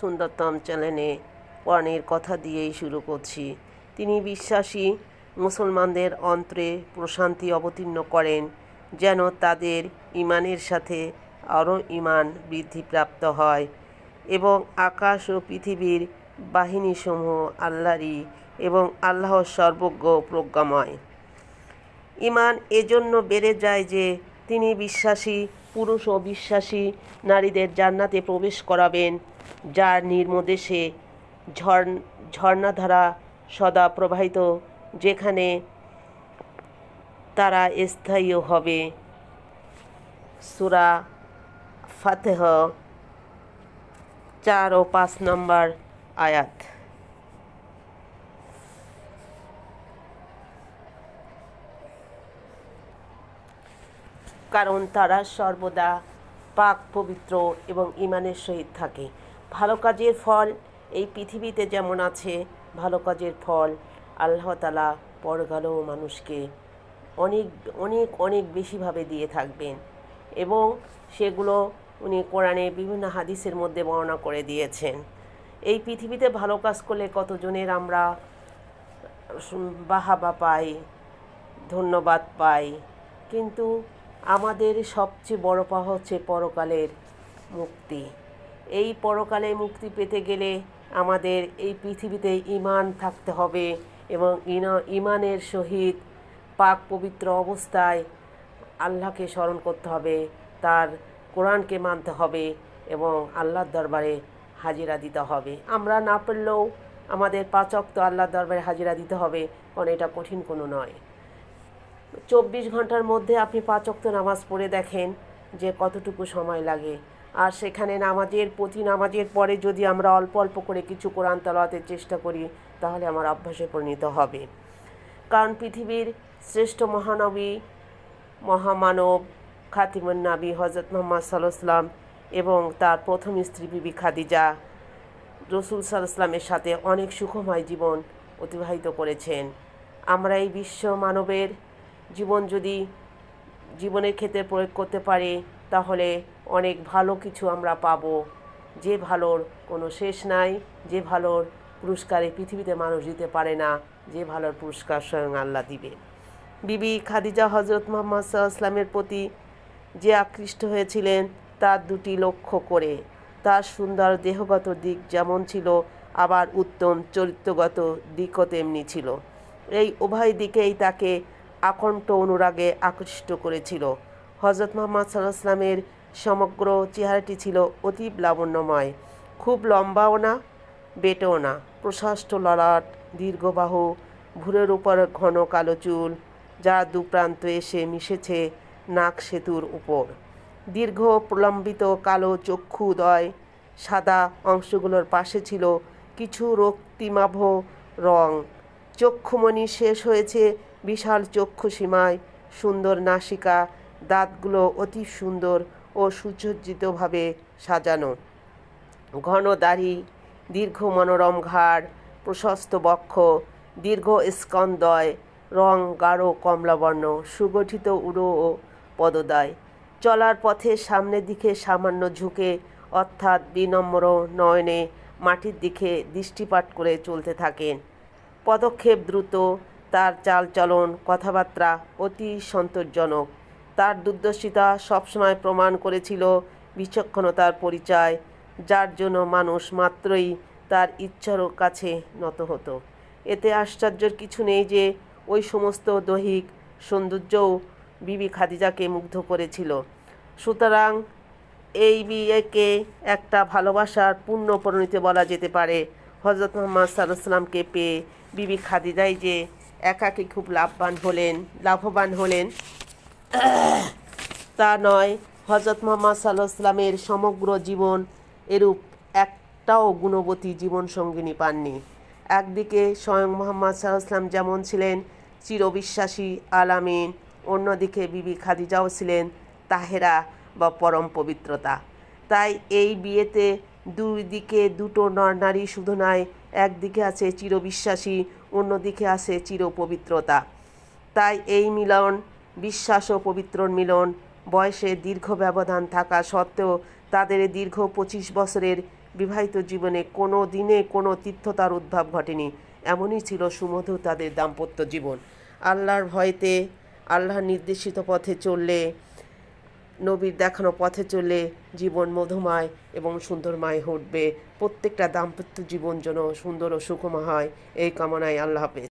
সুন্দরতম চ্যানেলে কোরআনের কথা দিয়েই শুরু করছি। তিনি বিশ্বাসী মুসলমানদের অন্তরে প্রশান্তি অবতীর্ণ করেন যেন তাদের ইমানের সাথে আরও ইমান বৃদ্ধিপ্রাপ্ত হয় এবং আকাশ ও পৃথিবীর বাহিনীসমূহ আল্লাহরই এবং আল্লাহ সর্বজ্ঞ প্রজ্ঞাময়। ইমান এজন্য বেড়ে যায় যে তিনি বিশ্বাসী, পুরুষ ও বিশ্বাসী নারীদের জান্নাতে প্রবেশ করাবেন, যার নির্মদেশে ঝর্ণ, ঝর্ণাধারা সদা প্রবাহিত, যেখানে তারা স্থায়ী হবে। সুরা ফাতেহ চার ও পাঁচ নম্বর আয়াত। কারণ তারা সর্বদা পাক, পবিত্র এবং ইমানের সহিত থাকে। ভালো কাজের ফল এই পৃথিবীতে যেমন আছে, ভালো কাজের ফল আল্লাহ তালা পরকালেও মানুষকে অনেক অনেক অনেক বেশিভাবে দিয়ে থাকবেন এবং সেগুলো উনি কোরআনে বিভিন্ন হাদিসের মধ্যে বর্ণনা করে দিয়েছেন। এই পৃথিবীতে ভালো কাজ করলে কতজনের আমরা বাহাবা পাই, ধন্যবাদ পাই, কিন্তু আমাদের সবচেয়ে বড় পাওয়া হচ্ছে পরকালের মুক্তি। এই পরকালে মুক্তি পেতে গেলে আমাদের এই পৃথিবীতে ইমান থাকতে হবে এবং ইমানের সহিত পাক পবিত্র অবস্থায় আল্লাহকে স্মরণ করতে হবে, তার কোরআনকে মানতে হবে এবং আল্লাহর দরবারে হাজিরা দিতে হবে। আমরা না পারলেও আমাদের পাচক তো আল্লাহর দরবারে হাজিরা দিতে হবে, কারণ এটা কঠিন কোনো নয়। চব্বিশ ঘণ্টার মধ্যে আপনি পাঁচ ওয়াক্ত নামাজ পড়ে দেখেন যে কতটুকু সময় লাগে। আর সেখানে নামাজের, প্রতি নামাজের পরে যদি আমরা অল্প অল্প করে কিছু কোরআন তালাওয়াতের চেষ্টা করি, তাহলে আমার অভ্যাসে পরিণত হবে। কারণ পৃথিবীর শ্রেষ্ঠ মহানবী মহামানব খাতিমুন নাবী হজরত মোহাম্মদ সাল্লাম এবং তার প্রথম স্ত্রী বিবি খাদিজা রসুল সাল্লামের সাথে অনেক সুখময় জীবন অতিবাহিত করেছেন। আমরা এই বিশ্ব মানবের জীবন যদি জীবনের ক্ষেত্রে প্রয়োগ করতে পারি, তাহলে অনেক ভালো কিছু আমরা পাব। যে ভালোর কোনো শেষ নাই, যে ভালোর পুরস্কার পৃথিবীতে মানুষ দিতে পারে না, যে ভালোর পুরস্কার স্বয়ং আল্লাহ দিবে। বিবি খাদিজা হজরত মোহাম্মদ সাল্লামের প্রতি যে আকৃষ্ট হয়েছিলেন, তার দুটি লক্ষ্য করে। তার সুন্দর দেহগত দিক যেমন ছিল, আবার উত্তম চরিত্রগত দিকও তেমনি ছিল। এই উভয় দিকেই তাকে আকণ্ঠ অনুরাগে আকৃষ্ট করেছিল। হজরত মোহাম্মদ সাল্লাহামের সমগ্র চেহারাটি ছিল অতি লাবণ্যময় খুব লম্বাও না, বেটেও না। প্রশস্ত ললাট, দীর্ঘবাহ, ভুরের উপর ঘন কালো চুল, যা দুপ্রান্ত এসে মিশেছে নাক সেতুর উপর। দীর্ঘ, প্রলম্বিত কালো চক্ষুদয় সাদা অংশগুলোর পাশে ছিল কিছু রক্তিমাভ রং। চক্ষুমণি শেষ হয়েছে বিশাল চক্ষু সীমায়। সুন্দর নাসিকা, দাঁতগুলো অতি সুন্দর ও সুসজ্জিতভাবে সাজানো। ঘন দাড়ি, দীর্ঘ মনোরম ঘাড়, প্রশস্ত বক্ষ, দীর্ঘ স্কন্দয় রং গাঢ় কমলাবর্ণ, সুগঠিত উড়ো ও পদদয়। চলার পথে সামনের দিকে সামান্য ঝুঁকে, অর্থাৎ বিনম্র নয়নে মাটির দিকে দৃষ্টিপাত করে চলতে থাকেন। পদক্ষেপ দ্রুত, তার চালচলন, কথাবার্তা অতি সন্তোষজনক। তার দুর্দর্শিতা সবসময় প্রমাণ করেছিল বিচক্ষণতার পরিচয়, যার জন্য মানুষ মাত্রই তার ইচ্ছার কাছে নত হতো। এতে আশ্চর্যের কিছু নেই যে, ওই সমস্ত দৈহিক সৌন্দর্যও বিবি খাদিজাকে মুগ্ধ করেছিল। সুতরাং এই বিয়েকে একটা ভালোবাসার পূর্ণ পরিণতি বলা যেতে পারে। হজরত মোহাম্মদ সাল্লাহ সাল্লামকে পেয়ে বিবি খাদিজাই যে একাকে খুব লাভবান হলেন লাভবান হলেন, তা নয় হজরত মোহাম্মদ সাল্লাহ সমগ্র জীবন এরূপ একটাও গুণবতী জীবন সঙ্গিনী পাননি। একদিকে স্বয়ং মোহাম্মদ সাল্লাহ যেমন ছিলেন চিরবিশ্বাসী আলামিন, অন্যদিকে বিবি খাদিজাও ছিলেন তাহেরা বা পরম পবিত্রতা। তাই এই বিয়েতে দুই দিকে দুটো নর নারী শুধু নয় একদিকে আছে চিরবিশ্বাসী, অন্যদিকে আছে চিরপবিত্রতা। তাই এই মিলন, বিশ্বাস ও পবিত্র মিলন, বয়সে দীর্ঘ ব্যবধান থাকা সত্ত্বেও তাদের দীর্ঘ পঁচিশ বছরের বিবাহিত জীবনে কোনো দিনে কোনো তীর্থতার উদ্ভব ঘটেনি। এমনই ছিল সুমধুর তাদের দাম্পত্য জীবন। আল্লাহর ভয়তে, আল্লাহর নির্দেশিত পথে চললে নবীর দেখানো পথে চলে জীবন মধুময় এবং সুন্দরময় উঠবে প্রত্যেকটা দাম্পত্য জীবন যেন সুন্দর ও সুখময় হয়। এই কামনায় আল্লাহ হাফেজ।